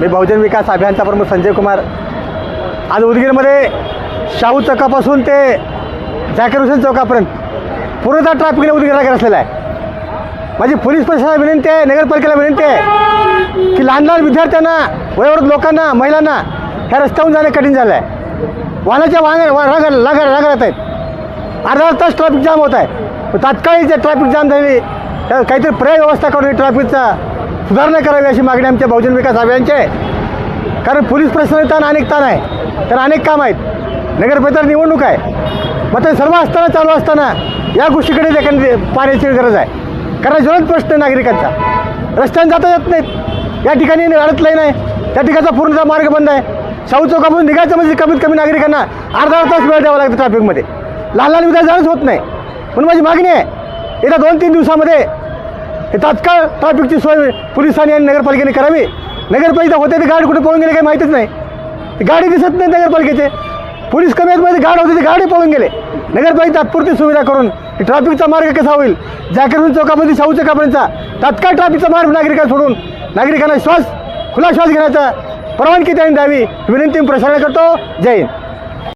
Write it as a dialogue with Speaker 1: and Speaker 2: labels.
Speaker 1: मी बहुजन विकास अभियानचा प्रमुख संजय कुमार. आज उदगीरमध्ये शाहू चौकापासून ते झाकीर हुसेन चौकापर्यंत पूर्णतः ट्रॅफिकने उदगीरला घेत असलेला आहे. माझी पोलीस प्रशासनाला विनंती आहे नगरपालिकेला विनंती आहे की लहान लहान विद्यार्थ्यांना वयोवृद्ध लोकांना महिलांना ह्या रस्त्यावरून जाणं कठीण झालं आहे. वाहनाच्या वाहन राग लाग लागत आहेत. अर्धा तास ट्रॅफिक जाम होत आहे. तात्काळ जे ट्रॅफिक जाम झाली तर काहीतरी पर्याय व्यवस्था करून ट्रॅफिकचा सुधारणा करावी अशी मागणी आमच्या बहुजन विकास आघाड्यांची आहे. कारण पोलीस प्रशासनाचा ताण अनेक ताण आहे. तर अनेक काम आहेत. नगरपालिका निवडणूक आहे. मग ते सर्व असताना चालू असताना या गोष्टीकडे देखील पाण्याची गरज आहे. कारण ज्वलंत प्रश्न आहे नागरिकांचा. रस्त्याने जाता येत नाहीत. या ठिकाणी अडतलंही नाही. त्या ठिकाणचा पूर्णतः मार्ग बंद आहे. शाहू चौकापासून निघायचं म्हणजे कमीत कमी नागरिकांना अर्धा तास वेळ द्यावा लागतो ट्रॅफिकमध्ये लहान लहान विद्यार्थी जाणंच होत नाही. म्हणून माझी मागणी आहे. येत्या दोन तीन दिवसामध्ये हे तात्काळ ट्रॅफिकची सोय पोलिसांनी आणि नगरपालिकेने करावी. नगरपालिका होते ते गाडी कुठे पळून गेले काही माहितीच नाही. ती गाडी दिसत नाही नगरपालिकेचे. पोलीस कमी आहेत गाड होते ते गाडी पळून गेले. नगरपालिका तात्पुरती सुविधा करून हे ट्रॅफिकचा मार्ग कसा होईल? जाकरून चौकामध्ये शाहू चौकापर्यंतचा. तात्काळ ट्रॅफिकचा मार्ग नागरिकांना सोडून नागरिकांना श्वास खुला श्वास घेण्याचा परवानगी त्यांनी द्यावी. विनंती मी प्रसारण करतो. जय हिंद.